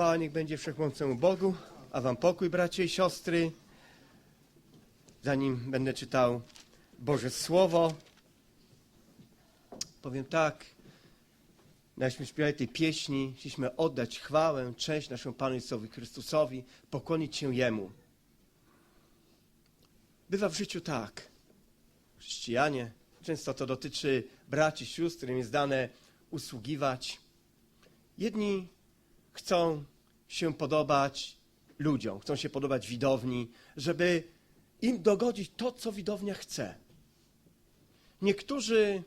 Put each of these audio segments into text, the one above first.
Chwała niech będzie wszechmocnemu Bogu, a wam pokój, bracia i siostry. Zanim będę czytał Boże Słowo, powiem tak, Naśmy śpiewali tej pieśni, chcieliśmy oddać chwałę, cześć naszemu Panu Jezusowi Chrystusowi, pokłonić się Jemu. Bywa w życiu tak, chrześcijanie, często to dotyczy braci, sióstr, którym jest dane usługiwać. Jedni chcą się podobać ludziom, chcą się podobać widowni, żeby im dogodzić to, co widownia chce. Niektórzy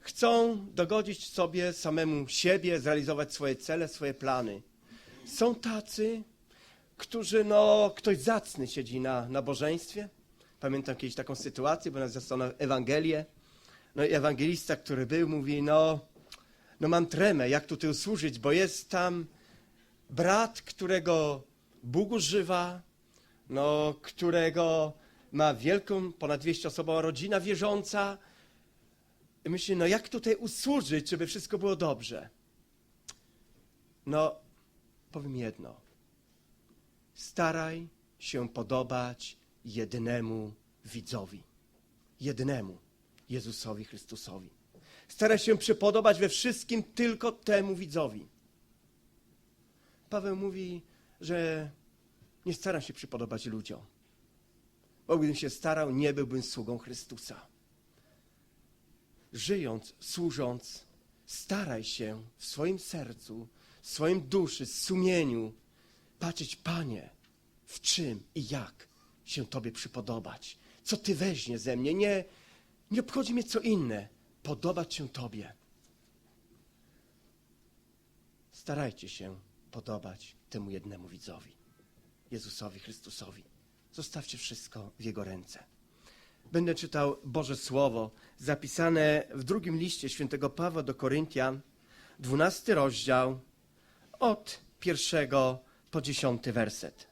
chcą dogodzić sobie samemu siebie, zrealizować swoje cele, swoje plany. Są tacy, którzy, no, ktoś zacny siedzi na nabożeństwie. Pamiętam kiedyś taką sytuację, bo nas zastano Ewangelię. No i ewangelista, który był, mówi, no, no mam tremę, jak tu ty usłużyć, bo jest tam brat, którego Bóg używa, no, którego ma wielką, ponad 200 osobową rodzina wierząca. I myślę, no jak tutaj usłużyć, żeby wszystko było dobrze? No, powiem jedno. Staraj się podobać jednemu widzowi. Jednemu Jezusowi Chrystusowi. Staraj się przypodobać we wszystkim tylko temu widzowi. Paweł mówi, że nie staram się przypodobać ludziom. Bo gdybym się starał, nie byłbym sługą Chrystusa. Żyjąc, służąc, staraj się w swoim sercu, w swoim duszy, sumieniu patrzeć, Panie, w czym i jak się Tobie przypodobać. Co Ty weźmie ze mnie. Nie, nie obchodzi mnie co inne. Podobać się Tobie. Starajcie się podobać temu jednemu widzowi, Jezusowi Chrystusowi. Zostawcie wszystko w Jego ręce. Będę czytał Boże Słowo zapisane w drugim liście świętego Pawła do Koryntian, dwunasty rozdział, od pierwszego po dziesiąty werset.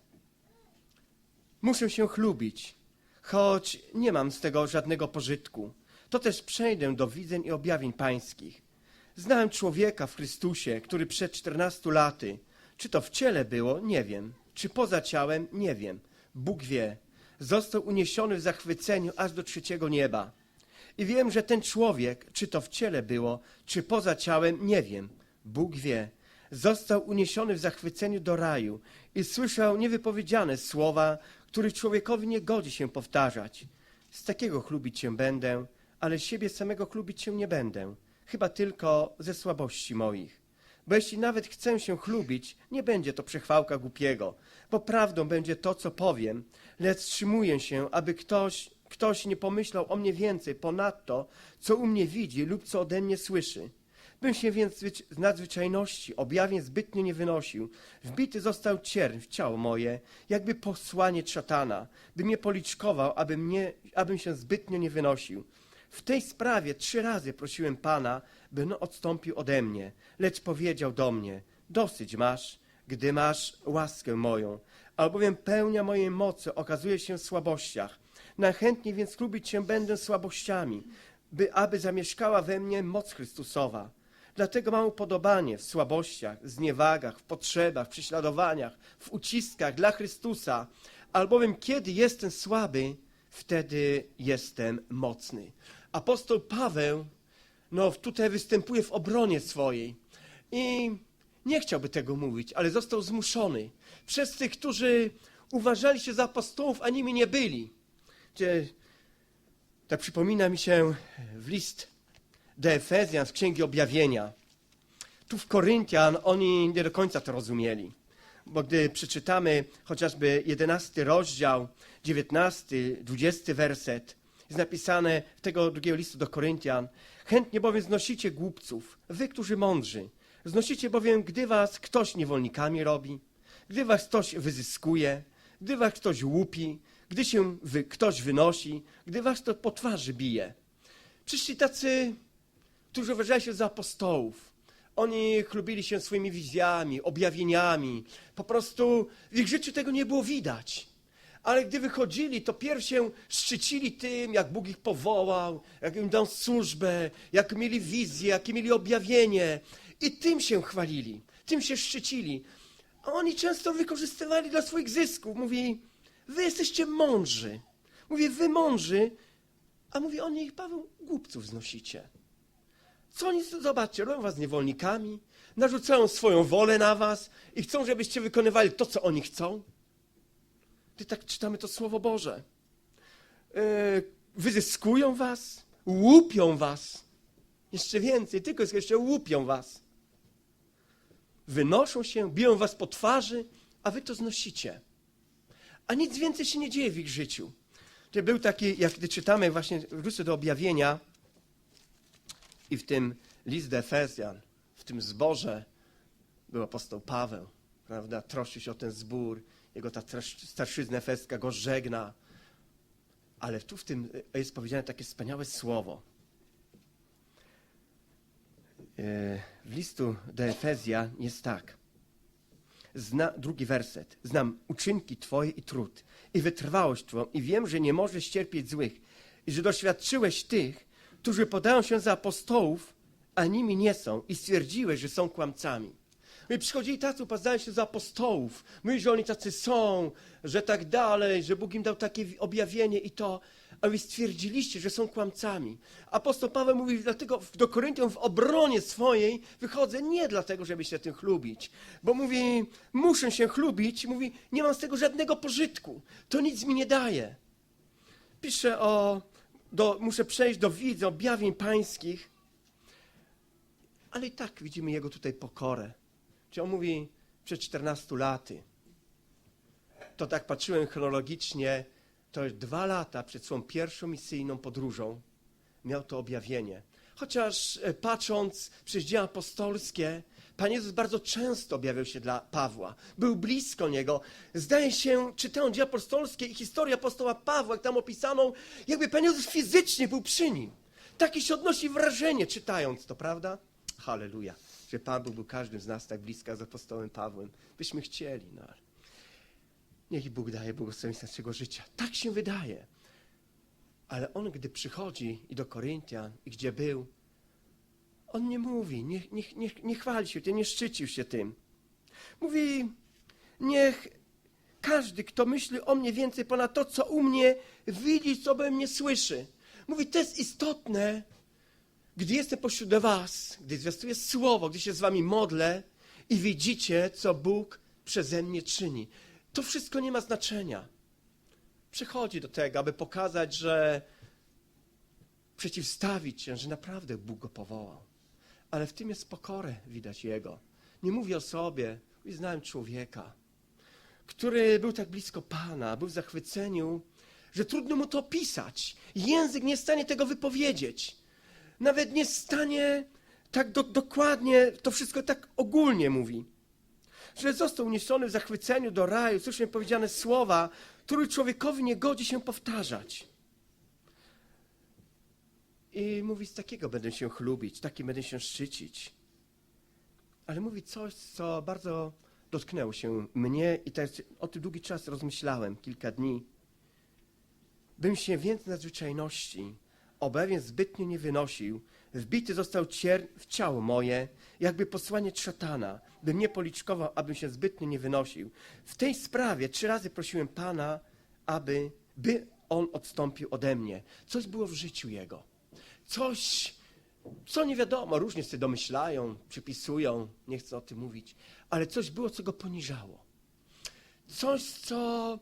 Muszę się chlubić, choć nie mam z tego żadnego pożytku. To też przejdę do widzeń i objawień pańskich. Znałem człowieka w Chrystusie, który przed czternastu laty, czy to w ciele było, nie wiem, czy poza ciałem, nie wiem. Bóg wie. Został uniesiony w zachwyceniu aż do trzeciego nieba. I wiem, że ten człowiek, czy to w ciele było, czy poza ciałem, nie wiem. Bóg wie. Został uniesiony w zachwyceniu do raju i słyszał niewypowiedziane słowa, których człowiekowi nie godzi się powtarzać. Z takiego chlubić się będę, ale siebie samego chlubić się nie będę, chyba tylko ze słabości moich. Bo jeśli nawet chcę się chlubić, nie będzie to przechwałka głupiego, bo prawdą będzie to, co powiem, lecz wstrzymuję się, aby ktoś, ktoś nie pomyślał o mnie więcej ponadto, co u mnie widzi lub co ode mnie słyszy. Bym się więc z nadzwyczajności objawień zbytnio nie wynosił. Wbity został cierń w ciało moje, jakby posłanie szatana, by mnie policzkował, aby mnie, abym się zbytnio nie wynosił. W tej sprawie trzy razy prosiłem Pana, by no odstąpił ode mnie, lecz powiedział do mnie, dosyć masz, gdy masz łaskę moją, albowiem pełnia mojej mocy okazuje się w słabościach. Najchętniej więc chlubić się będę słabościami, by aby zamieszkała we mnie moc Chrystusowa. Dlatego mam upodobanie w słabościach, zniewagach, w potrzebach, w prześladowaniach, w uciskach dla Chrystusa, albowiem kiedy jestem słaby, wtedy jestem mocny. Apostoł Paweł no, tutaj występuje w obronie swojej i nie chciałby tego mówić, ale został zmuszony przez tych, którzy uważali się za apostołów, a nimi nie byli. Gdzie, tak przypomina mi się w list do Efezjan z Księgi Objawienia. Tu w Koryntian oni nie do końca to rozumieli. Bo gdy przeczytamy chociażby 11 rozdział, 19, 20 werset, jest napisane w tego drugiego listu do Koryntian. Chętnie bowiem znosicie głupców, wy, którzy mądrzy. Znosicie bowiem, gdy was ktoś niewolnikami robi, gdy was ktoś wyzyskuje, gdy was ktoś łupi, gdy się wy, ktoś wynosi, gdy was to po twarzy bije. Przyszli tacy, którzy uważali się za apostołów. Oni chlubili się swoimi wizjami, objawieniami. Po prostu w ich życiu tego nie było widać. Ale gdy wychodzili, to pierw się szczycili tym, jak Bóg ich powołał, jak im dał służbę, jak mieli wizję, jakie mieli objawienie. I tym się chwalili, tym się szczycili. A oni często wykorzystywali dla swoich zysków. Mówi, wy jesteście mądrzy. Mówi, wy mądrzy, a mówi, oni ich, Paweł, głupców znosicie. Co oni, zobaczcie, robią was niewolnikami, narzucają swoją wolę na was i chcą, żebyście wykonywali to, co oni chcą. Gdy tak czytamy to Słowo Boże. Yy, wyzyskują was, łupią was. Jeszcze więcej, tylko jeszcze łupią was. Wynoszą się, biją was po twarzy, a wy to znosicie. A nic więcej się nie dzieje w ich życiu. To był taki, jak gdy czytamy, właśnie wrócę do objawienia i w tym list do Efezjan, w tym zborze był apostoł Paweł, prawda, troszczy się o ten zbór, jego ta starszyzna efeska go żegna, ale tu w tym jest powiedziane takie wspaniałe słowo. E, W listu do Efezja jest tak. Zna, drugi werset. Znam uczynki Twoje i trud, i wytrwałość Twoją, i wiem, że nie możesz cierpieć złych, i że doświadczyłeś tych, którzy podają się za apostołów, a nimi nie są, i stwierdziłeś, że są kłamcami. My przychodzili tacy, upoznają się za apostołów. My, że oni tacy są, że tak dalej, że Bóg im dał takie objawienie i to. A wy stwierdziliście, że są kłamcami. Apostoł Paweł mówi, dlatego do Koryntian w obronie swojej wychodzę nie dlatego, żeby się tym chlubić. Bo mówi, muszę się chlubić, mówi, nie mam z tego żadnego pożytku. To nic mi nie daje. Pisze o, do, muszę przejść do widz, objawień pańskich. Ale i tak widzimy jego tutaj pokorę. Czy on mówi przed 14 laty. To tak patrzyłem chronologicznie, to dwa lata przed swoją pierwszą misyjną podróżą miał to objawienie. Chociaż e, patrząc przez dzieła apostolskie, Pan Jezus bardzo często objawiał się dla Pawła. Był blisko niego. Zdaje się, czytając dzieła apostolskie i historię apostoła Pawła, jak tam opisaną, jakby Pan Jezus fizycznie był przy nim. Takie się odnosi wrażenie, czytając to, prawda? Halleluja. Że Pan Bóg był każdym z nas tak blisko jak z apostołem Pawłem. Byśmy chcieli, no ale niech Bóg daje błogosławieństwo naszego życia. Tak się wydaje. Ale on, gdy przychodzi i do Koryntian, i gdzie był, on nie mówi, nie, nie, nie, nie chwali się tym, nie szczycił się tym. Mówi, niech każdy, kto myśli o mnie więcej ponad to, co u mnie widzi, co we mnie słyszy. Mówi, to jest istotne, gdy jestem pośród was, gdy zwiastuję słowo, gdy się z wami modlę i widzicie, co Bóg przeze mnie czyni. To wszystko nie ma znaczenia. Przychodzi do tego, aby pokazać, że przeciwstawić się, że naprawdę Bóg go powołał. Ale w tym jest pokorę, widać Jego. Nie mówi o sobie, znałem człowieka, który był tak blisko Pana, był w zachwyceniu, że trudno mu to opisać. Język nie jest w stanie tego wypowiedzieć. Nawet nie stanie tak do, dokładnie, to wszystko tak ogólnie mówi. Że został uniesiony w zachwyceniu do raju, słyszmy powiedziane słowa, które człowiekowi nie godzi się powtarzać. I mówi, z takiego będę się chlubić, takim będę się szczycić. Ale mówi coś, co bardzo dotknęło się mnie i tak o tym długi czas rozmyślałem, kilka dni. Bym się więc nadzwyczajności objawień zbytnio nie wynosił, wbity został cier w ciało moje, jakby posłanie szatana, bym nie policzkował, abym się zbytnio nie wynosił. W tej sprawie trzy razy prosiłem Pana, aby by on odstąpił ode mnie. Coś było w życiu jego. Coś, co nie wiadomo, różnie sobie domyślają, przypisują, nie chcę o tym mówić, ale coś było, co go poniżało. Coś, co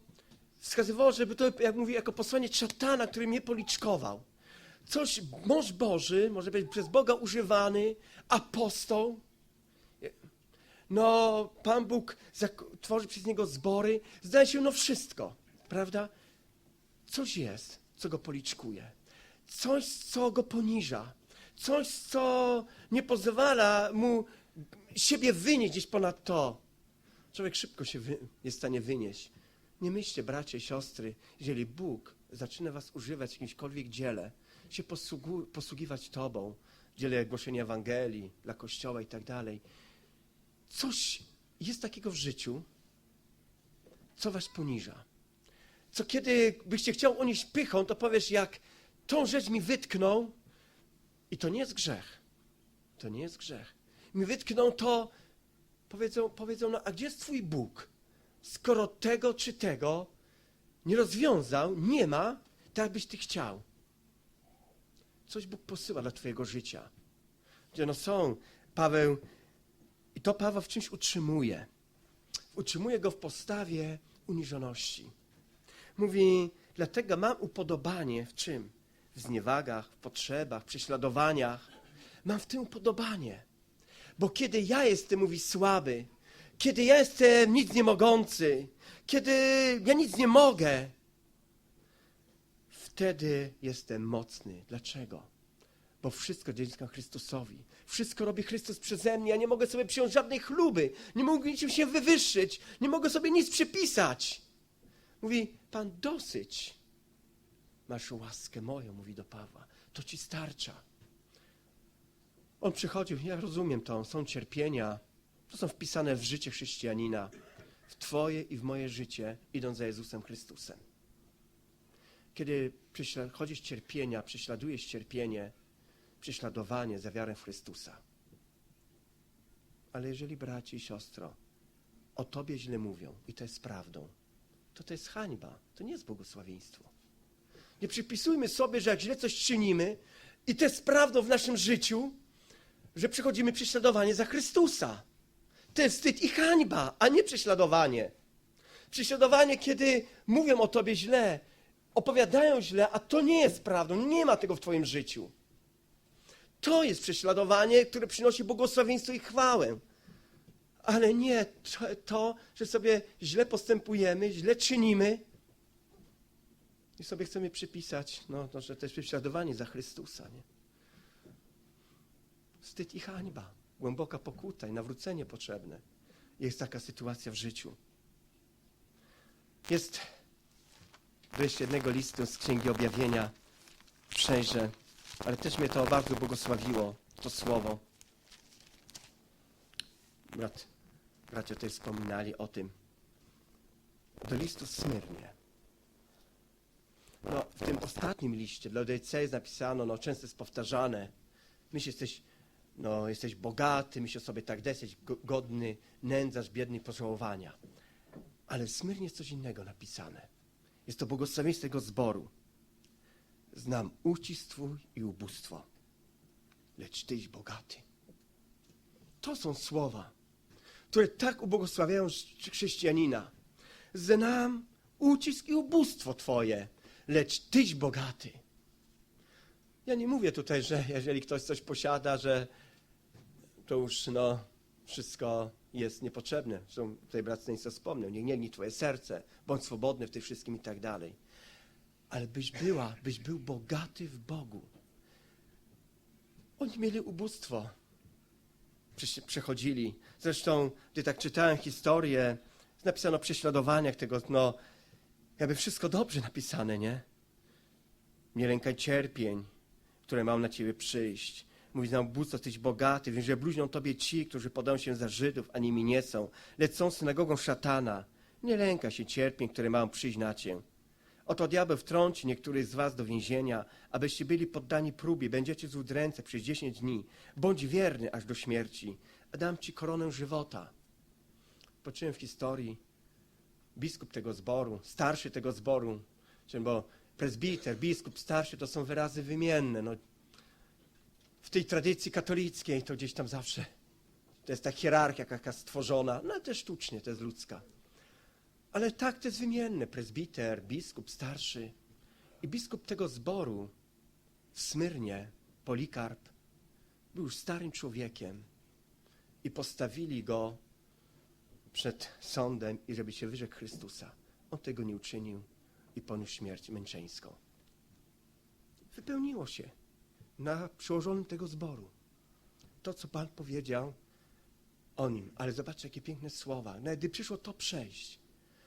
wskazywało, żeby to, jak mówi, jako posłanie szatana, który mnie policzkował. Coś, mąż Boży, może być przez Boga używany, apostoł. No, Pan Bóg tworzy przez niego zbory. Zdaje się, no wszystko, prawda? Coś jest, co go policzkuje. Coś, co go poniża. Coś, co nie pozwala mu siebie wynieść gdzieś ponad to. Człowiek szybko się jest w stanie wynieść. Nie myślcie, bracia i siostry, jeżeli Bóg zaczyna was używać w jakimśkolwiek dziele, się posługu, posługiwać Tobą, dziele głoszenia Ewangelii, dla Kościoła i tak dalej, coś jest takiego w życiu, co was poniża. Co kiedy byście chciał unieść pychą, to powiesz, jak tą rzecz mi wytknął, i to nie jest grzech. To nie jest grzech. Mi wytknął to, powiedzą, powiedzą, no a gdzie jest twój Bóg? Skoro tego czy tego nie rozwiązał, nie ma, tak byś ty chciał. Coś Bóg posyła dla twojego życia. Gdzie no są, Paweł, i to Paweł w czymś utrzymuje. Utrzymuje go w postawie uniżoności. Mówi, dlatego mam upodobanie w czym? W zniewagach, w potrzebach, prześladowaniach. Mam w tym upodobanie. Bo kiedy ja jestem, mówi, słaby, kiedy ja jestem nic nie mogący, kiedy ja nic nie mogę, wtedy jestem mocny. Dlaczego? Bo wszystko dzięki Chrystusowi. Wszystko robi Chrystus przeze mnie. Ja nie mogę sobie przyjąć żadnej chluby. Nie mogę niczym się wywyższyć. Nie mogę sobie nic przypisać. Mówi, Pan dosyć. Masz łaskę moją, mówi do Pawła. To ci starcza. On przychodził, ja rozumiem to, są cierpienia, to są wpisane w życie chrześcijanina, w Twoje i w moje życie, idąc za Jezusem Chrystusem. Kiedy przechodzisz cierpienia, prześladujesz cierpienie, prześladowanie za wiarę w Chrystusa. Ale jeżeli braci i siostro o Tobie źle mówią i to jest prawdą, to to jest hańba, to nie jest błogosławieństwo. Nie przypisujmy sobie, że jak źle coś czynimy i to jest prawdą w naszym życiu, że przechodzimy prześladowanie za Chrystusa. To jest wstyd i hańba, a nie prześladowanie. Prześladowanie, kiedy mówią o tobie źle, opowiadają źle, a to nie jest prawdą, nie ma tego w twoim życiu. To jest prześladowanie, które przynosi błogosławieństwo i chwałę. Ale nie to, to, że sobie źle postępujemy, źle czynimy i sobie chcemy przypisać, no, to, że to jest prześladowanie za Chrystusa. Nie? Wstyd i hańba, głęboka pokuta i nawrócenie potrzebne. Jest taka sytuacja w życiu. Jest wreszcie jednego listu z Księgi Objawienia, przejrzę, ale też mnie to bardzo błogosławiło, to słowo. Brat, bracia tutaj wspominali o tym. Do listu Smyrnie. No, w tym ostatnim liście dla Odycei napisano, no często jest powtarzane, myśl, jesteś, no, jesteś bogaty, myśl o sobie tak, jesteś go- godny, nędzarz, biedny, pożałowania. Ale w Smyrnie jest coś innego napisane. Jest to błogosławieństwo tego zboru. Znam ucisk twój i ubóstwo, lecz tyś bogaty. To są słowa, które tak ubłogosławiają chrz- chrześcijanina. Znam ucisk i ubóstwo twoje, lecz tyś bogaty. Ja nie mówię tutaj, że jeżeli ktoś coś posiada, że to już no, wszystko jest niepotrzebne. Zresztą tutaj brat Stanisław wspomniał, nie gniewni twoje serce, bądź swobodny w tym wszystkim i tak dalej. Ale byś była, byś był bogaty w Bogu. Oni mieli ubóstwo. Przechodzili. Zresztą, gdy tak czytałem historię, napisano o prześladowaniach tego, no, jakby wszystko dobrze napisane, nie? Nie lękaj cierpień, które mam na ciebie przyjść. Mówi nam Bóg, jesteś bogaty, wiem, że bluźnią tobie ci, którzy podają się za Żydów, a nimi nie są, lecz są synagogą szatana. Nie lękaj się cierpień, które mają przyjść na cię. Oto diabeł wtrąci niektórych z was do więzienia, abyście byli poddani próbie, będziecie z udręce przez dziesięć dni. Bądź wierny aż do śmierci, a dam ci koronę żywota. Poczułem w historii, biskup tego zboru, starszy tego zboru, bo prezbiter, biskup, starszy to są wyrazy wymienne. No, w tej tradycji katolickiej to gdzieś tam zawsze to jest ta hierarchia jaka stworzona, no też sztucznie, to jest ludzka. Ale tak to jest wymienne, prezbiter, biskup, starszy. I biskup tego zboru w Smyrnie, Polikarp, był już starym człowiekiem i postawili go przed sądem i żeby się wyrzekł Chrystusa. On tego nie uczynił i poniósł śmierć męczeńską. Wypełniło się na przełożonym tego zboru. To, co Pan powiedział o nim. Ale zobaczcie, jakie piękne słowa. Nawet gdy przyszło to przejść,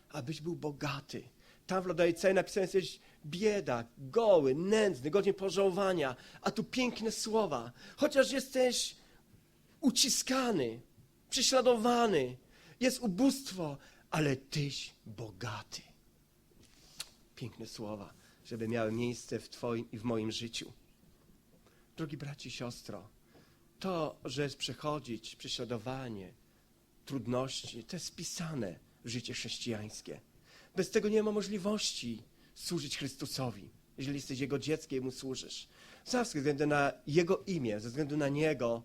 abyś był bogaty. Tam w Lodajce napisane jesteś bieda, goły, nędzny, godzien pożałowania. A tu piękne słowa. Chociaż jesteś uciskany, prześladowany, jest ubóstwo, ale tyś bogaty. Piękne słowa, żeby miały miejsce w Twoim i w moim życiu. Drogi braci i siostro, to, że przechodzić prześladowanie, trudności. To jest wpisane w życie chrześcijańskie. Bez tego nie ma możliwości służyć Chrystusowi. Jeżeli jesteś Jego dzieckiem, Mu służysz. Zawsze ze względu na Jego imię, ze względu na Niego,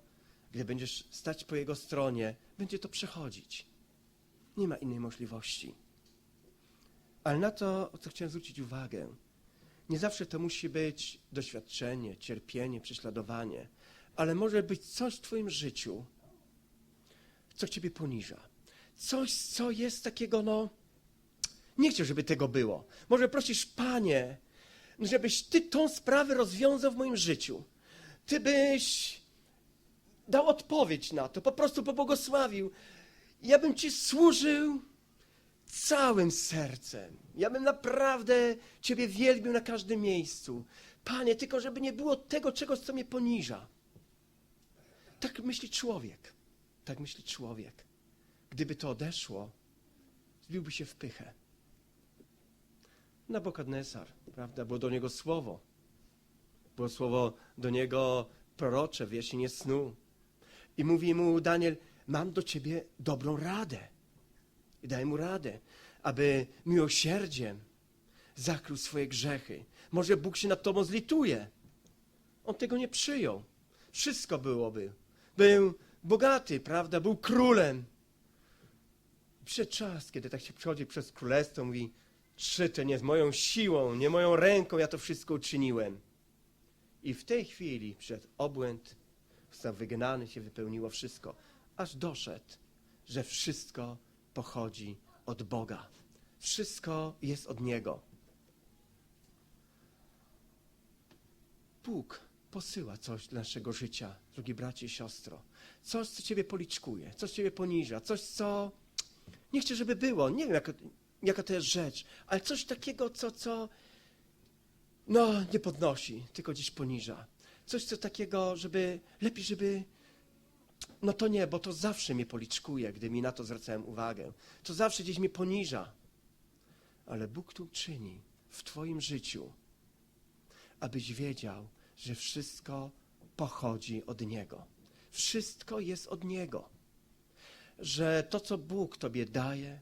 gdy będziesz stać po Jego stronie, będzie to przechodzić. Nie ma innej możliwości. Ale na to, co chciałem zwrócić uwagę, nie zawsze to musi być doświadczenie, cierpienie, prześladowanie, ale może być coś w Twoim życiu, co Ciebie poniża. Coś, co jest takiego, no, nie chcę, żeby tego było. Może prosisz, Panie, żebyś Ty tą sprawę rozwiązał w moim życiu. Ty byś dał odpowiedź na to, po prostu pobłogosławił. Ja bym Ci służył całym sercem. Ja bym naprawdę Ciebie wielbił na każdym miejscu. Panie, tylko żeby nie było tego czegoś, co mnie poniża. Tak myśli człowiek. Tak myśli człowiek. Gdyby to odeszło, zbiłby się w pychę. Nabokadnesar, prawda? Było do niego słowo. Było słowo do niego prorocze w jesienie snu. I mówi mu Daniel, mam do ciebie dobrą radę. I daje mu radę, aby miłosierdziem zakrył swoje grzechy. Może Bóg się nad tobą zlituje. On tego nie przyjął. Wszystko byłoby. Był bogaty, prawda? Był królem. Przyszedł czas, kiedy tak się przechodzi przez królestwo, mówi, czy to nie z moją siłą, nie moją ręką ja to wszystko uczyniłem. I w tej chwili przyszedł obłęd, został wygnany, się wypełniło wszystko, aż doszedł, że wszystko pochodzi od Boga. Wszystko jest od Niego. Bóg posyła coś dla naszego życia, drogi bracie i siostro. Coś, co Ciebie policzkuje, coś Ciebie poniża, coś, co nie chcę, żeby było. Nie wiem, jaka, jaka to jest rzecz, ale coś takiego, co, co no, nie podnosi, tylko gdzieś poniża. Coś co takiego, żeby lepiej, żeby no to nie, bo to zawsze mnie policzkuje, gdy mi na to zwracałem uwagę. To zawsze gdzieś mnie poniża. Ale Bóg tu czyni w Twoim życiu, abyś wiedział, że wszystko pochodzi od Niego. Wszystko jest od Niego. Że to, co Bóg Tobie daje,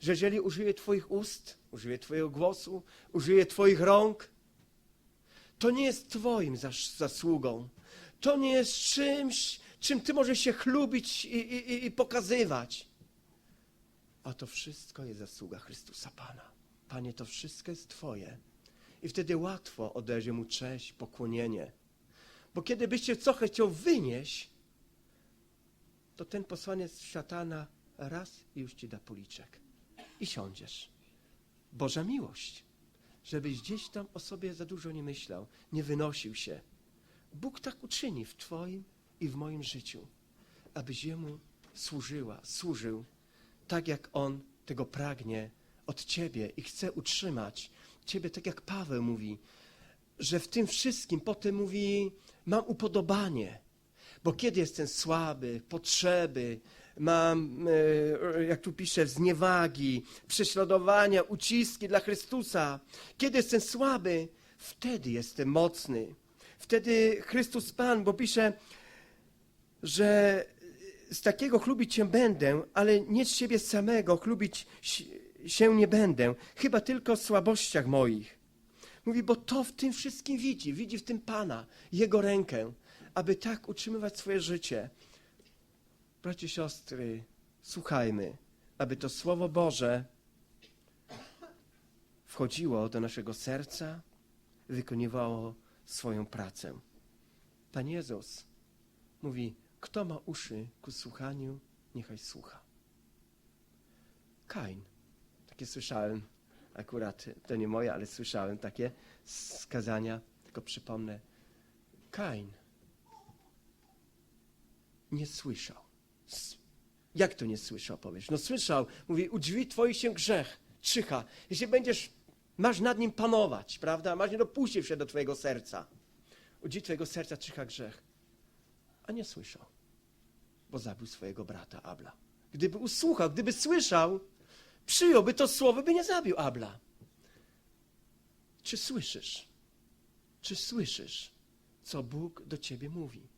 że jeżeli użyje Twoich ust, użyje Twojego głosu, użyje Twoich rąk, to nie jest Twoim zas- zasługą. To nie jest czymś, czym Ty możesz się chlubić i, i, i- pokazywać. A to wszystko jest zasługa Chrystusa Pana. Panie, to wszystko jest Twoje. I wtedy łatwo odejdzie Mu cześć, pokłonienie. Bo kiedy byś się co chciał wynieść, to ten posłaniec szatana raz i już Ci da policzek. I siądziesz. Boża miłość żebyś gdzieś tam o sobie za dużo nie myślał, nie wynosił się. Bóg tak uczyni w Twoim i w moim życiu, abyś Jemu służyła, służył, tak jak On tego pragnie od Ciebie i chce utrzymać Ciebie, tak jak Paweł mówi, że w tym wszystkim potem mówi, mam upodobanie, bo kiedy jestem słaby, potrzeby, mam, e, jak tu pisze, zniewagi, prześladowania, uciski dla Chrystusa, kiedy jestem słaby, wtedy jestem mocny. Wtedy Chrystus Pan, bo pisze, że z takiego chlubić się będę, ale nie z siebie samego chlubić si- się nie będę, chyba tylko w słabościach moich. Mówi, bo to w tym wszystkim widzi, widzi w tym Pana, Jego rękę, aby tak utrzymywać swoje życie. Bracie, siostry, słuchajmy, aby to Słowo Boże wchodziło do naszego serca, wykonywało swoją pracę. Pan Jezus mówi, kto ma uszy ku słuchaniu, niechaj słucha. Kain, takie słyszałem, akurat to nie moje, ale słyszałem takie skazania, tylko przypomnę. Kain nie słyszał. Jak to nie słyszał, powiesz? No słyszał, mówi, u drzwi twoich się grzech czyha. Jeśli będziesz, masz nad nim panować, prawda? Masz nie dopuścić się do twojego serca. U drzwi twojego serca czyha grzech. A nie słyszał, bo zabił swojego brata Abla. Gdyby usłuchał, gdyby słyszał, przyjąłby to słowo, by nie zabił Abla. Czy słyszysz? Czy słyszysz, co Bóg do ciebie mówi?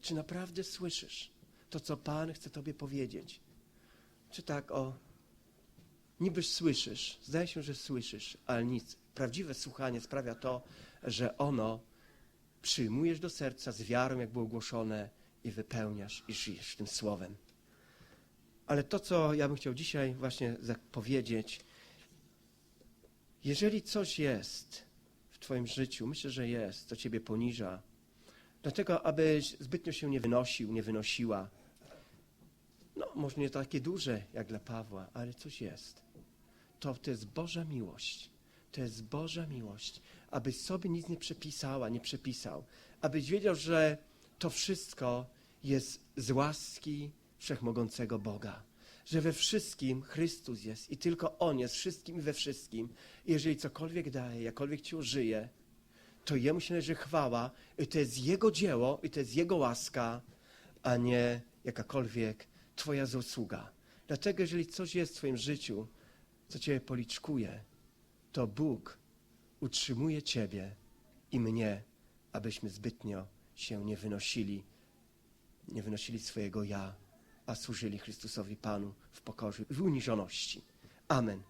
Czy naprawdę słyszysz to, co Pan chce Tobie powiedzieć? czy tak o. Niby słyszysz, zdaje się, że słyszysz, ale nic. Prawdziwe słuchanie sprawia to, że ono przyjmujesz do serca z wiarą, jak było ogłoszone, i wypełniasz i żyjesz tym słowem. Ale to, co ja bym chciał dzisiaj właśnie powiedzieć, jeżeli coś jest w Twoim życiu, myślę, że jest, co Ciebie poniża, dlatego, abyś zbytnio się nie wynosił, nie wynosiła. No, może nie takie duże jak dla Pawła, ale coś jest. To, to jest Boża miłość. To jest Boża miłość, abyś sobie nic nie przepisała, nie przepisał. Abyś wiedział, że to wszystko jest z łaski wszechmogącego Boga. Że we wszystkim Chrystus jest i tylko On jest wszystkim i we wszystkim. Jeżeli cokolwiek daje, jakkolwiek Cię użyje, to Jemu się należy chwała i to jest Jego dzieło i to jest Jego łaska, a nie jakakolwiek Twoja zasługa. Dlatego jeżeli coś jest w Twoim życiu, co Cię policzkuje, to Bóg utrzymuje Ciebie i mnie, abyśmy zbytnio się nie wynosili, nie wynosili swojego ja, a służyli Chrystusowi Panu w pokorze, w uniżoności. Amen.